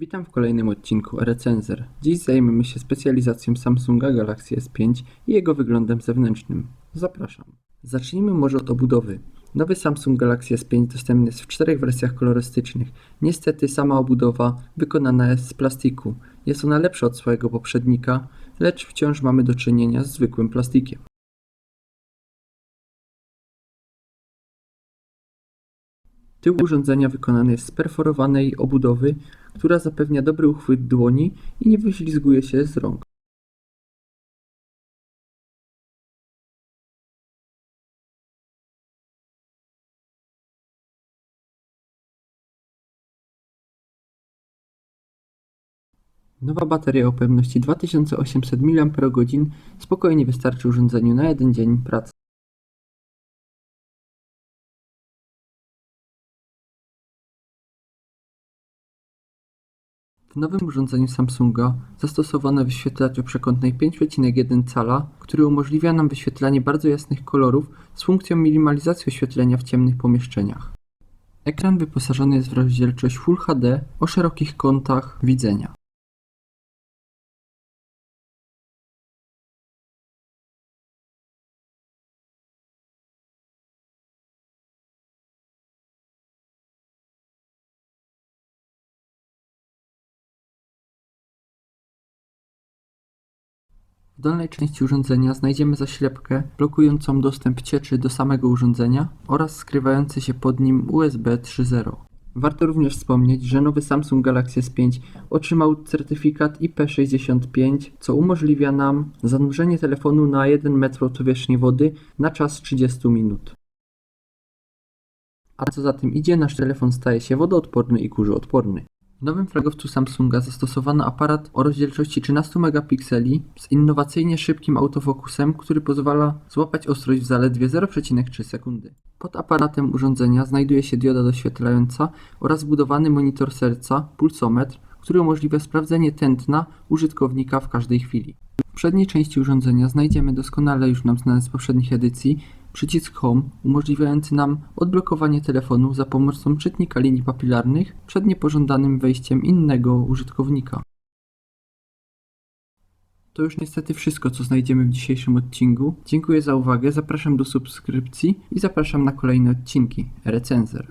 Witam w kolejnym odcinku Recenzer. Dziś zajmiemy się specjalizacją Samsunga Galaxy S5 i jego wyglądem zewnętrznym. Zapraszam. Zacznijmy może od obudowy. Nowy Samsung Galaxy S5 dostępny jest w czterech wersjach kolorystycznych. Niestety sama obudowa wykonana jest z plastiku. Jest ona lepsza od swojego poprzednika, lecz wciąż mamy do czynienia z zwykłym plastikiem. Tył urządzenia wykonany jest z perforowanej obudowy, która zapewnia dobry uchwyt dłoni i nie wyślizguje się z rąk. Nowa bateria o pojemności 2800 mAh spokojnie wystarczy urządzeniu na jeden dzień pracy. W nowym urządzeniu Samsunga zastosowano wyświetlacz o przekątnej 5,1 cala, który umożliwia nam wyświetlanie bardzo jasnych kolorów z funkcją minimalizacji oświetlenia w ciemnych pomieszczeniach. Ekran wyposażony jest w rozdzielczość Full HD o szerokich kątach widzenia. W dolnej części urządzenia znajdziemy zaślepkę blokującą dostęp cieczy do samego urządzenia oraz skrywający się pod nim USB 3.0. Warto również wspomnieć, że nowy Samsung Galaxy S5 otrzymał certyfikat IP65, co umożliwia nam zanurzenie telefonu na 1 metr powierzchni wody na czas 30 minut. A co za tym idzie, nasz telefon staje się wodoodporny i kurzoodporny. W nowym flagowcu Samsunga zastosowano aparat o rozdzielczości 13 megapikseli z innowacyjnie szybkim autofokusem, który pozwala złapać ostrość w zaledwie 0,3 sekundy. Pod aparatem urządzenia znajduje się dioda doświetlająca oraz wbudowany monitor serca, pulsometr, który umożliwia sprawdzenie tętna użytkownika w każdej chwili. W przedniej części urządzenia znajdziemy doskonale już nam znany z poprzednich edycji przycisk Home umożliwiający nam odblokowanie telefonu za pomocą czytnika linii papilarnych przed niepożądanym wejściem innego użytkownika. To już niestety wszystko, co znajdziemy w dzisiejszym odcinku. Dziękuję za uwagę, zapraszam do subskrypcji i zapraszam na kolejne odcinki. Recenzer.